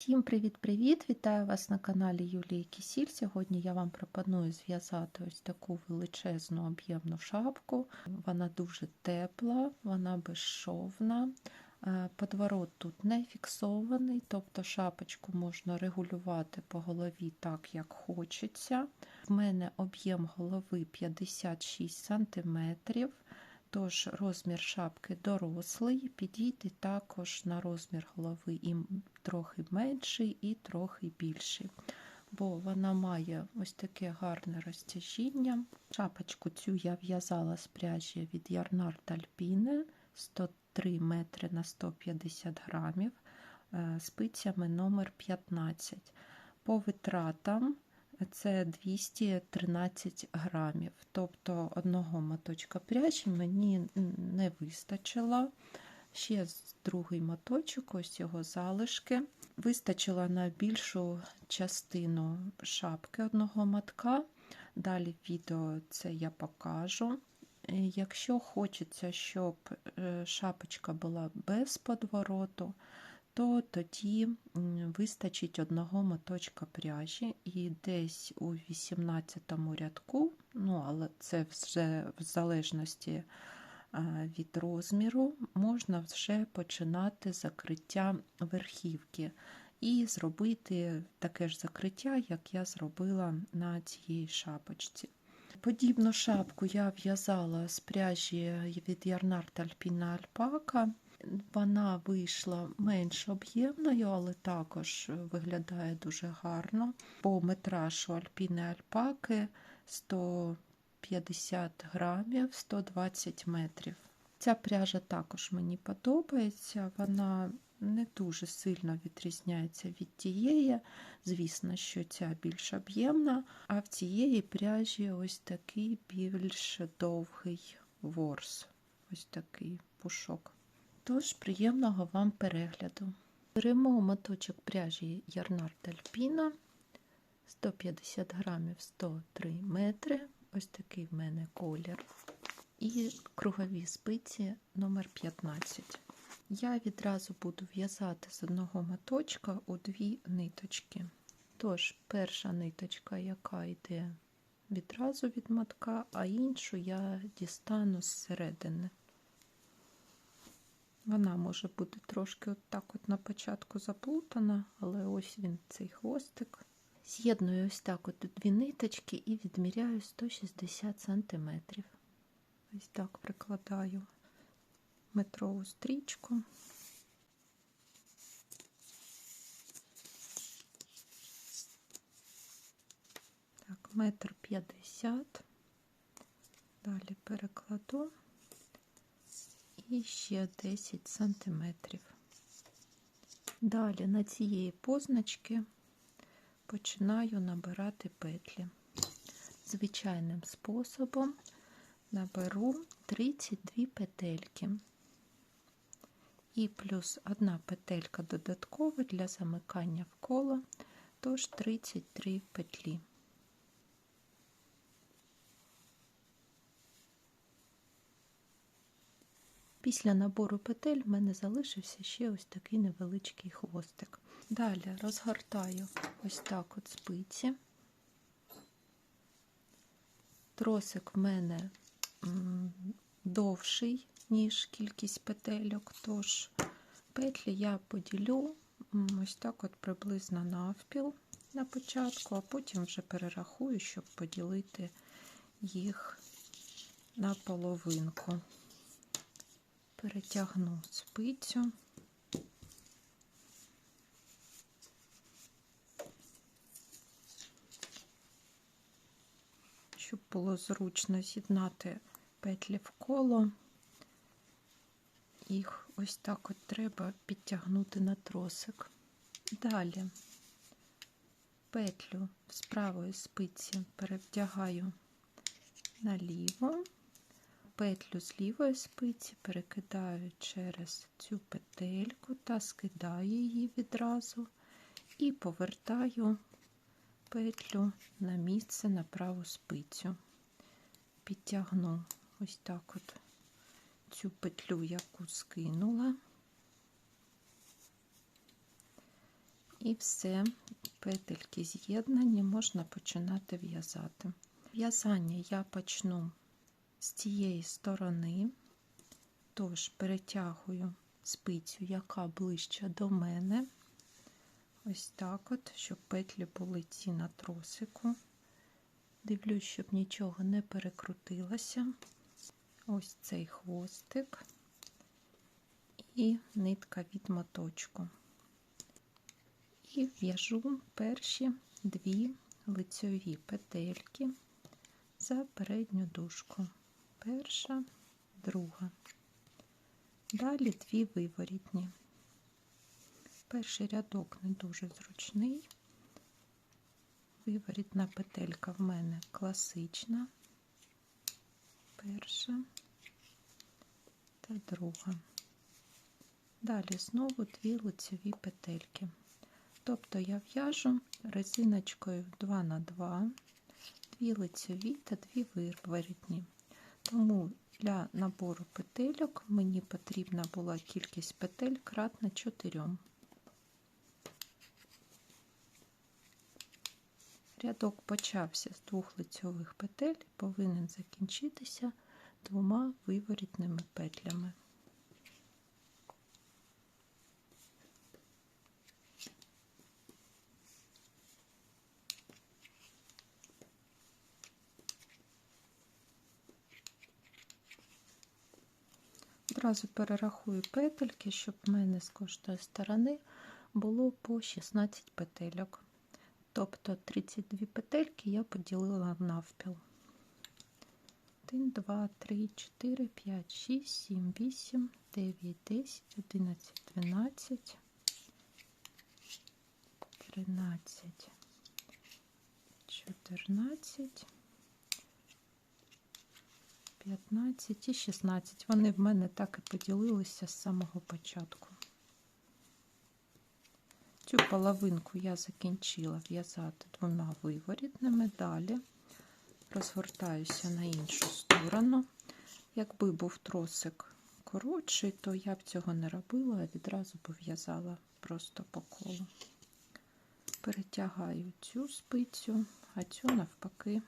Всім привіт-привіт! Вітаю вас на каналі Юлії Кісіль. Сьогодні я вам пропоную зв'язати ось таку величезну об'ємну шапку. Вона дуже тепла, вона безшовна. Е, Подворот тут не фіксований, тобто шапочку можна регулювати по голові так, як хочеться. В мене об'єм голови 56 см. Тож розмір шапки дорослий, підійде також на розмір голови і трохи менший, і трохи більший, бо вона має ось таке гарне розтяжіння. Шапочку цю я в'язала з пряжі від Ярнард Альпіне 103 метри на 150 грамів спицями номер 15 По витратам це 213 грамів. Тобто одного моточка пряжі мені не вистачило. Ще другий моточок, ось його залишки. Вистачило на більшу частину шапки одного мотка. Далі відео це я покажу. Якщо хочеться, щоб шапочка була без подвороту, то тоді вистачить одного моточка пряжі, і десь у 18 рядку, ну, але це вже в залежності від розміру, можна вже починати закриття верхівки і зробити таке ж закриття, як я зробила на цій шапочці. Подібну шапку я в'язала з пряжі від Ярнард Альпіна Альпака. Вона вийшла менш об'ємною, але також виглядає дуже гарно. По метражу Альпіни Альпаки 150 грамів 120 метрів. Ця пряжа також мені подобається, вона не дуже сильно відрізняється від тієї. Звісно, що ця більш об'ємна, а в цієї пряжі ось такий більш довгий ворс, ось такий пушок. Тож, приємного вам перегляду. Беремо моточок пряжі Ярнард Альпіна 150 грамів 103 метри. Ось такий в мене колір. І кругові спиці номер 15 Я відразу буду в'язати з одного моточка у дві ниточки. Тож, перша ниточка, яка йде відразу від мотка, а іншу я дістану зсередини. Вона може бути трошки от так от на початку заплутана, але ось він цей хвостик. З'єдную ось так от дві ниточки і відміряю 160 см. Ось так прикладаю метрову стрічку. Так, метр п'ятдесят. Далі перекладу і ще 10 сантиметрів. Далі на цієї позначки починаю набирати петлі. Звичайним способом наберу 32 петельки. І плюс одна петелька додаткова для замикання в коло, тож 33 петлі. Після набору петель в мене залишився ще ось такий невеличкий хвостик. Далі розгортаю ось так от спиці. Тросик в мене довший, ніж кількість петельок, тож петлі я поділю ось так от приблизно навпіл на початку, а потім вже перерахую, щоб поділити їх на половинку перетягну спицю. Щоб було зручно з'єднати петлі в коло, їх ось так от треба підтягнути на тросик. Далі петлю з правої спиці перевдягаю наліво петлю з лівої спиці перекидаю через цю петельку та скидаю її відразу і повертаю петлю на місце на праву спицю. Підтягну ось так от цю петлю, яку скинула, І все, петельки з'єднані, можна починати в'язати. В'язання я почну з цієї сторони, тож перетягую спицю, яка ближче до мене. Ось так от, щоб петлі були ці на тросику. Дивлюсь, щоб нічого не перекрутилося. Ось цей хвостик і нитка від моточку. І в'яжу перші дві лицьові петельки за передню дужку. Перша, друга. Далі дві виворітні. Перший рядок не дуже зручний. Виворітна петелька в мене класична, перша та друга. Далі знову дві лицеві петельки. Тобто я в'яжу резиночкою 2 на 2, дві лицеві та дві виворітні. Тому для набору петельок мені потрібна була кількість петель кратна 4. Рядок почався з двох лицьових петель і повинен закінчитися двома виворітними петлями. Одразу перерахую петельки, щоб в мене з кожної сторони було по 16 петельок. Тобто 32 петельки я поділила навпіл. 1, 2, 3, 4, 5, 6, 7, 8, 9, 10, 11, 12, 13, 14, 15 і 16. Вони в мене так і поділилися з самого початку. Цю половинку я закінчила в'язати двома виворітними. Далі розгортаюся на іншу сторону. Якби був тросик коротший, то я б цього не робила, а відразу б в'язала просто по колу. Перетягаю цю спицю, а цю навпаки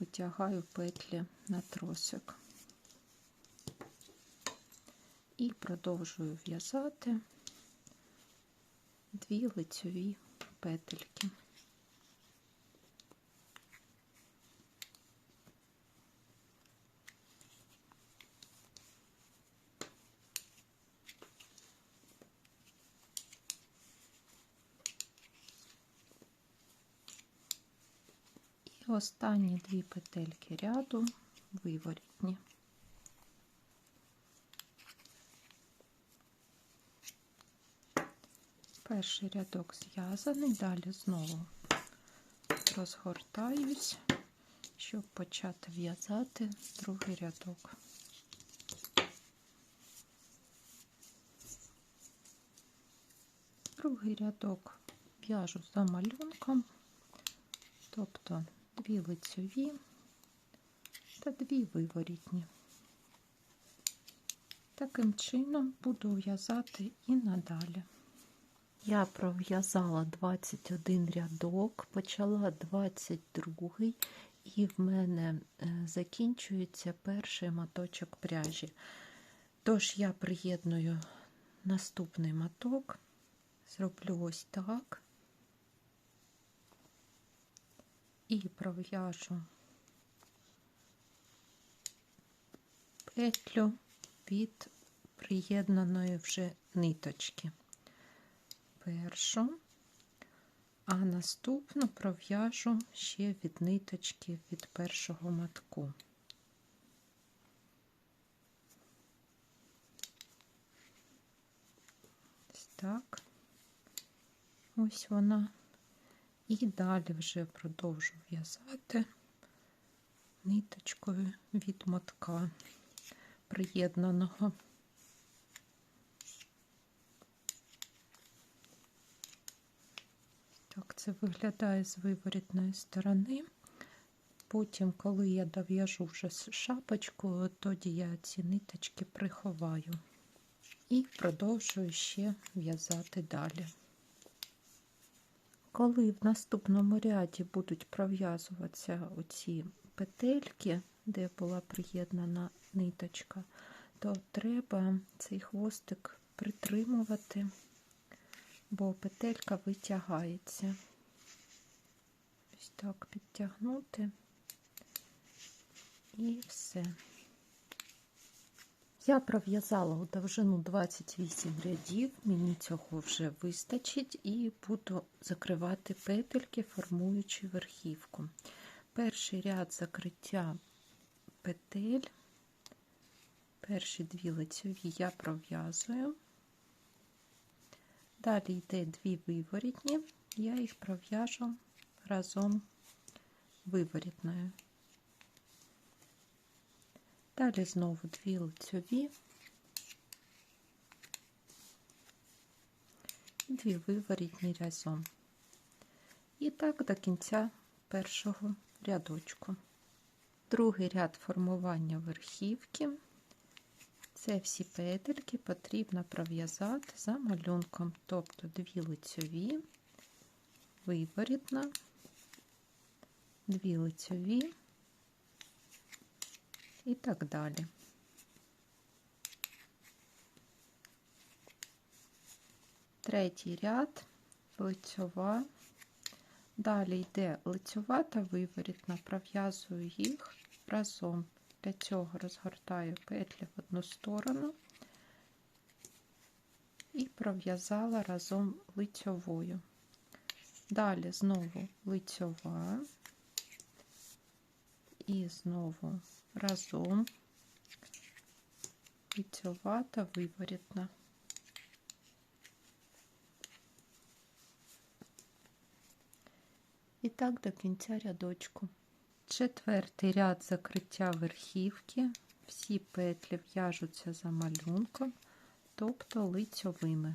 витягаю петлі на тросик. І продовжую в'язати дві лицьові петельки. І останні дві петельки ряду виворітні. Перший рядок зв'язаний, далі знову розгортаюсь, щоб почати в'язати другий рядок. Другий рядок в'яжу за малюнком, тобто дві лицьові та дві виворітні. Таким чином буду в'язати і надалі. Я пров'язала 21 рядок, почала 22 і в мене закінчується перший моточок пряжі. Тож я приєдную наступний моток, зроблю ось так. І пров'яжу петлю від приєднаної вже ниточки першу, а наступну пров'яжу ще від ниточки від першого матку. Ось так, ось вона. І далі вже продовжу в'язати ниточкою від мотка приєднаного. Так це виглядає з виворітної сторони. Потім, коли я дов'яжу вже шапочку, тоді я ці ниточки приховаю і продовжую ще в'язати далі. Коли в наступному ряді будуть пров'язуватися оці петельки, де була приєднана ниточка, то треба цей хвостик притримувати, бо петелька витягається. Так підтягнути і все. Я пров'язала у довжину 28 рядів, мені цього вже вистачить, і буду закривати петельки, формуючи верхівку. Перший ряд закриття петель, перші дві лицьові я пров'язую. Далі йде дві виворітні, я їх пров'яжу разом виворітною. Далі знову дві лицьові, дві виворітні разом. І так до кінця першого рядочку. Другий ряд формування верхівки. Це всі петельки потрібно пров'язати за малюнком, тобто дві лицьові, виворітна, дві лицьові і так далі. Третій ряд лицьова. Далі йде лицьова та виворітна, пров'язую їх разом. Для цього розгортаю петлі в одну сторону і пров'язала разом лицьовою. Далі знову лицьова і знову разом лицьова та виворітна. І так до кінця рядочку. Четвертий ряд закриття верхівки. Всі петлі в'яжуться за малюнком, тобто лицьовими.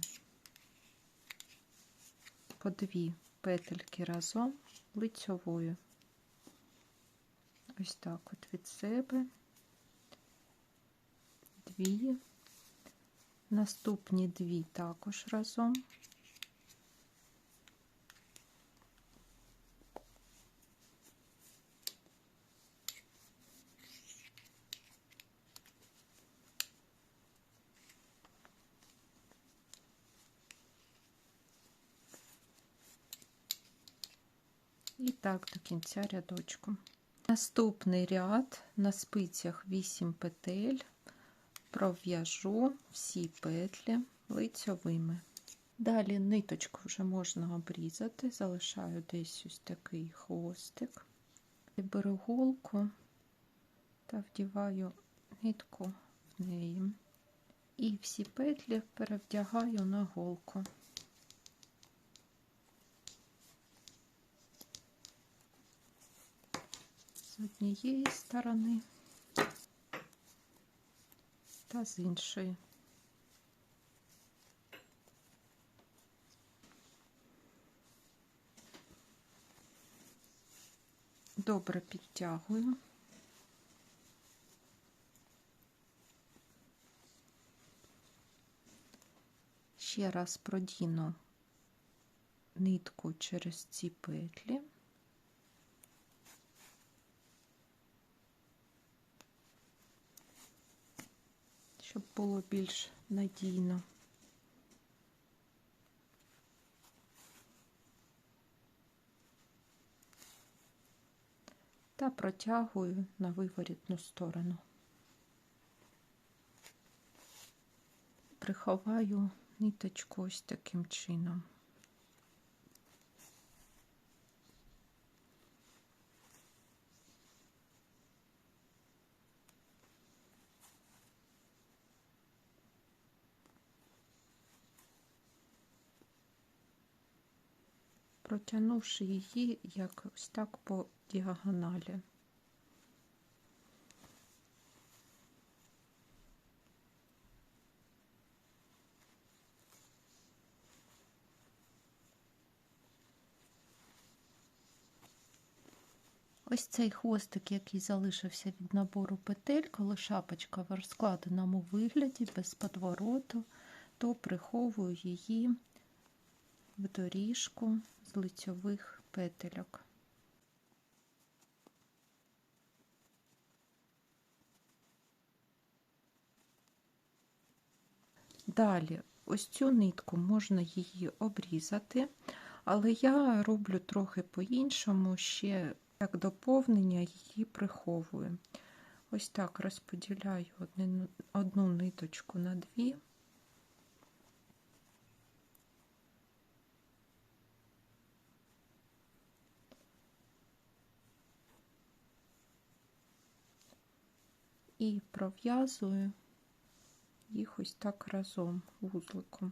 По дві петельки разом лицьовою. Ось так от від себе, дві, наступні дві також разом. І так до кінця рядочку. Наступний ряд на спицях 8 петель, пров'яжу всі петлі лицьовими. Далі ниточку вже можна обрізати, залишаю десь ось такий хвостик. Беру голку та вдіваю нитку в неї. І всі петлі перевдягаю на голку. З однієї сторони та з іншої. Добре підтягую. Ще раз продіну нитку через ці петлі. Щоб було більш надійно. Та протягую на виворітну сторону. Приховаю ниточку ось таким чином. Протягнувши її якось так по діагоналі. Ось цей хвостик, який залишився від набору петель, коли шапочка в розкладеному вигляді без подвороту, то приховую її в доріжку з лицьових петельок. Далі, ось цю нитку можна її обрізати, але я роблю трохи по-іншому, ще як доповнення її приховую. Ось так розподіляю одну, ниточку на дві. І пров'язую їх ось так разом вузликом.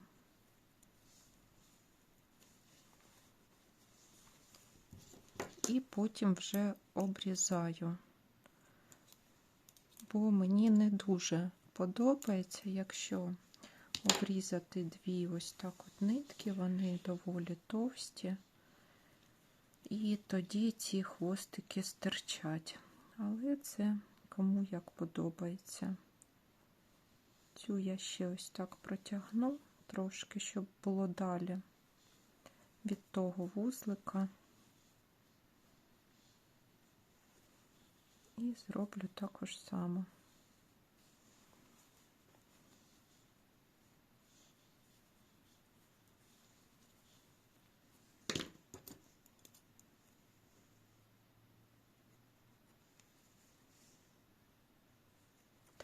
І потім вже обрізаю, бо мені не дуже подобається, якщо обрізати дві ось так от нитки, вони доволі товсті, і тоді ці хвостики стирчать. Але це кому як подобається. Цю я ще ось так протягну трошки, щоб було далі від того вузлика. І зроблю також само.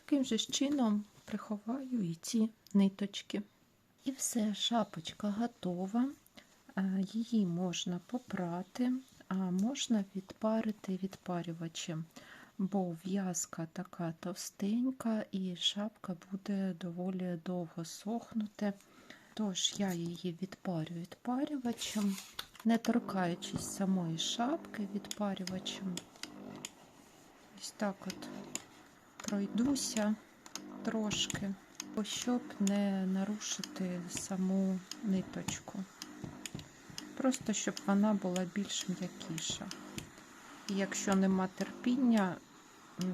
Таким же чином приховаю і ці ниточки. І все, шапочка готова. Її можна попрати, а можна відпарити відпарювачем, бо в'язка така товстенька і шапка буде доволі довго сохнути. Тож я її відпарю відпарювачем, не торкаючись самої шапки відпарювачем. Ось так от пройдуся трошки, щоб не нарушити саму ниточку. Просто щоб вона була більш м'якіша. І якщо нема терпіння,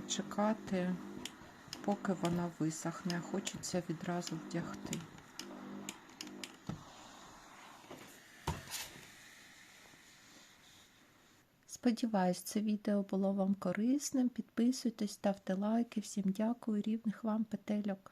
чекати, поки вона висохне, хочеться відразу вдягти. Сподіваюсь, це відео було вам корисним. Підписуйтесь, ставте лайки. Всім дякую, рівних вам петельок.